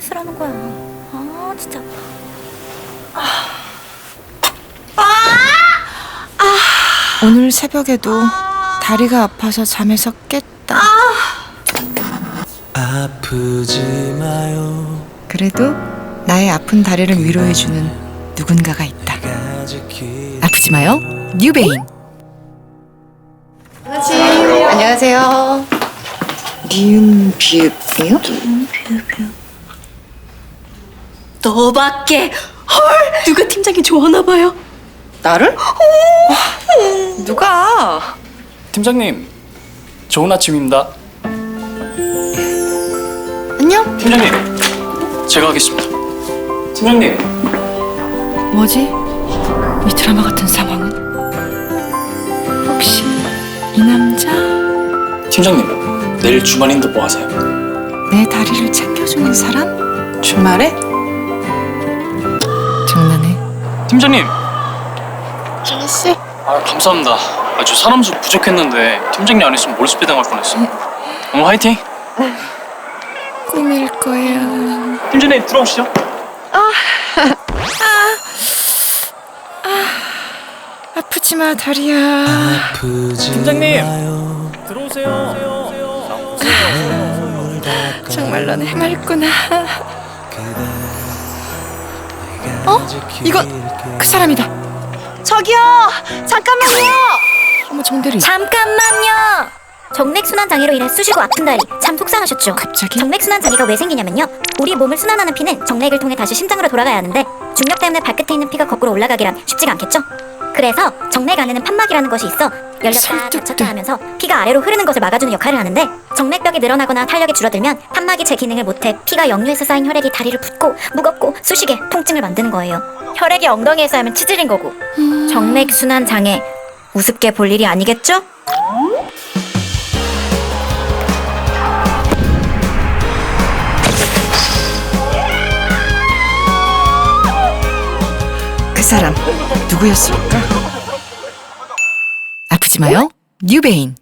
쓰라는 거야. 아 진짜 아파. 오늘 새벽에도 다리가 아파서 잠에서 깼다. 아 프지 마요 그래도 나의 아픈 다리를 위로해주는 누군가가 있다. 아프지 마요. 뉴베인. 안녕하세요. 니은 비읍이요? 너밖에 헐 누가 팀장이 좋아하나 봐요. 나를? 누가? 팀장님, 좋은 아침입니다. 안녕. 팀장님, 제가 하겠습니다. 팀장님, 뭐지? 이 드라마 같은 상황은? 혹시 이 남자 팀장님, 내일 주말인데 뭐 하세요? 내 다리를 챙겨주는 사람? 주말에? 장난해. 팀장님, 정희 씨. 아 감사합니다. 아주 사람 수 부족했는데 팀장님 안 했으면 몰수배 당할 뻔했어. 오늘 화이팅. 꿈일 거야. 팀장님 들어오시죠. 아프지 마 다리야. 아프지 팀장님. 마요 들어오세요. 정말 넌 해맑구나. 어? 이건 그 사람이다. 저기요 잠깐만요. 어머 정대리. 잠깐만요. 정맥순환 장애로 인해 쑤시고 아픈 다리 참 속상하셨죠? 갑자기? 정맥순환 장애가 왜 생기냐면요. 우리 몸을 순환하는 피는 정맥을 통해 다시 심장으로 돌아가야 하는데 중력 때문에 발끝에 있는 피가 거꾸로 올라가기란 쉽지가 않겠죠? 그래서 정맥 안에는 판막이라는 것이 있어 열렸다. 닫혔다 하면서 피가 아래로 흐르는 것을 막아주는 역할을 하는데 정맥벽이 늘어나거나 탄력이 줄어들면 판막이 제 기능을 못해 피가 역류해서 쌓인 혈액이 다리를 붓고 무겁고 쑤시게 통증을 만드는 거예요. 혈액이 엉덩이에 쌓이면 치질인 거고 정맥 순환 장애 우습게 볼 일이 아니겠죠? 그 사람 누구였을까? 아프지 마요. 뉴베인.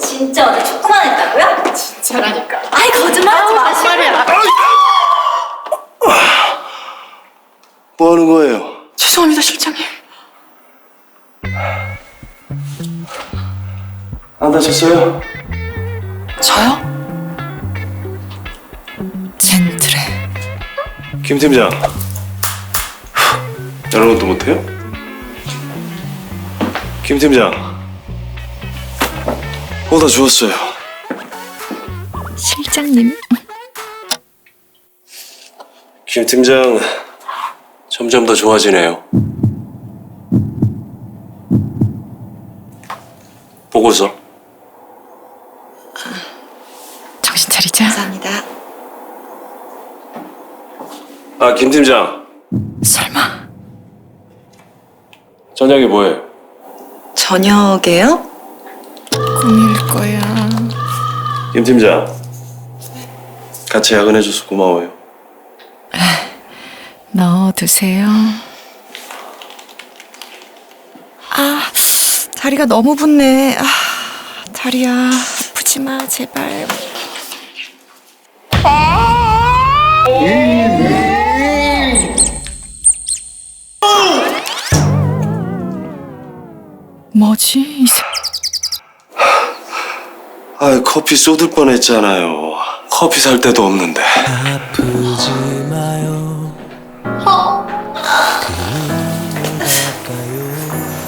진짜 어제 축구만 했다고요? 진짜라니까. 아이 거짓말하지 마시고요. 뭐 하는 거예요? 죄송합니다 실장님. 안 다쳤어요? 저요? 젠틀해. 김 팀장. 이런 것도 못해요? 김 팀장. 오다 주웠어요. 실장님. 김 팀장 점점 더 좋아지네요. 보고서. 정신 차리자. 감사합니다. 아, 김 팀장. 설마 저녁에 뭐해요? 저녁에요? 꿈일 거야. 김 팀장. 같이 야근해줘서 고마워요. 넣어두세요. 아, 다리가 너무 붓네. 아, 다리야, 아프지 마, 제발. 커피 쏟을 뻔했잖아요. 커피 살 데도 없는데. 아프지 마요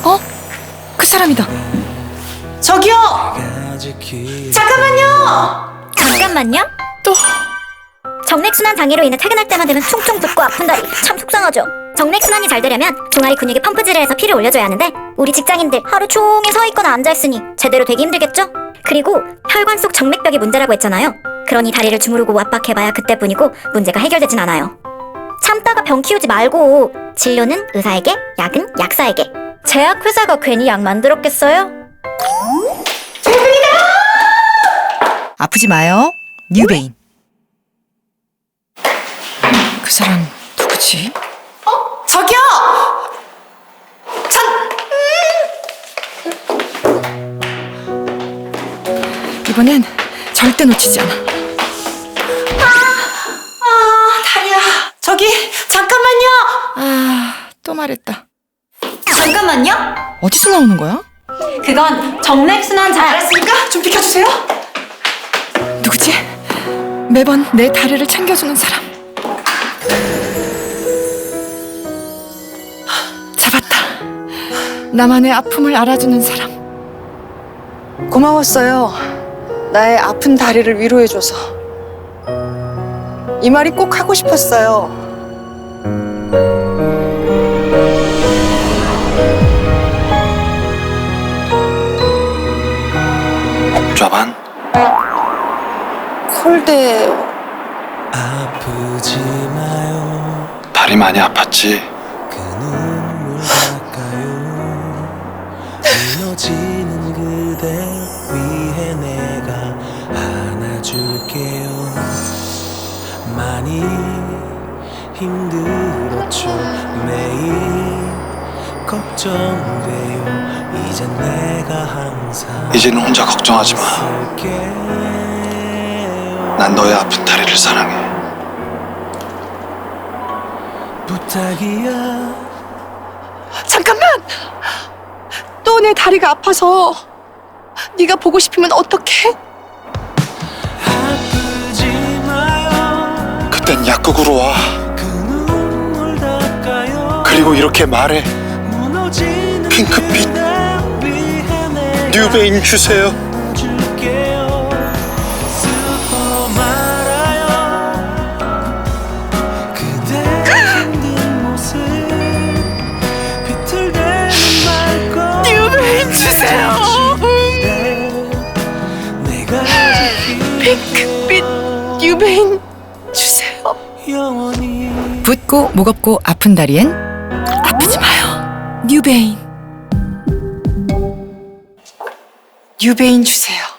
어? 그 사람이다. 가지키 잠깐만요. 또 정맥순환 장애로 인해 퇴근할 때만 되면 퉁퉁 붓고 아픈 다리 참 속상하죠. 정맥순환이 잘 되려면 종아리 근육에 펌프질을 해서 피를 올려줘야 하는데 우리 직장인들 하루 종일 서 있거나 앉아 있으니 제대로 되기 힘들겠죠? 그리고 혈관 속 정맥벽이 문제라고 했잖아요. 그러니 다리를 주무르고 압박해봐야 그때뿐이고 문제가 해결되진 않아요. 참다가 병 키우지 말고 진료는 의사에게, 약은 약사에게. 제약회사가 괜히 약 만들었겠어요? 아프지 마요. 뉴베인. 그 사람 누구지? 저기요! 이번엔 절대 놓치지 않아. 아, 또 말했다. 잠깐만요. 어디서 나오는 거야? 그건 정맥순환 장. 알았으니까 좀 비켜주세요. 누구지? 매번 내 다리를 챙겨주는 사람. 잡았다. 나만의 아픔을 알아주는 사람. 고마웠어요. 나의 아픈 다리를 위로해줘서. 이 말이 꼭 하고 싶었어요. 좌반? 콜대. 아프지 마요. 다리 많이 아팠지? 그 눈물 닦아요? 무너지는 힘들었죠 매일 걱정돼요 이젠 내가 항상 이제는 혼자 걱정하지 마. 난 너의 아픈 다리를 사랑해. 부탁이야 잠깐만! 또 내 다리가 아파서 네가 보고 싶으면 어떡해? 아프지 마요 그땐 약국으로 와. 그 그리고 이렇게 말해. 핑크빛 뉴베인 주세요. 뉴베인 핑크빛. 영원히 붓고 무겁고 아픈 다리엔. 뉴베인. 뉴베인 주세요.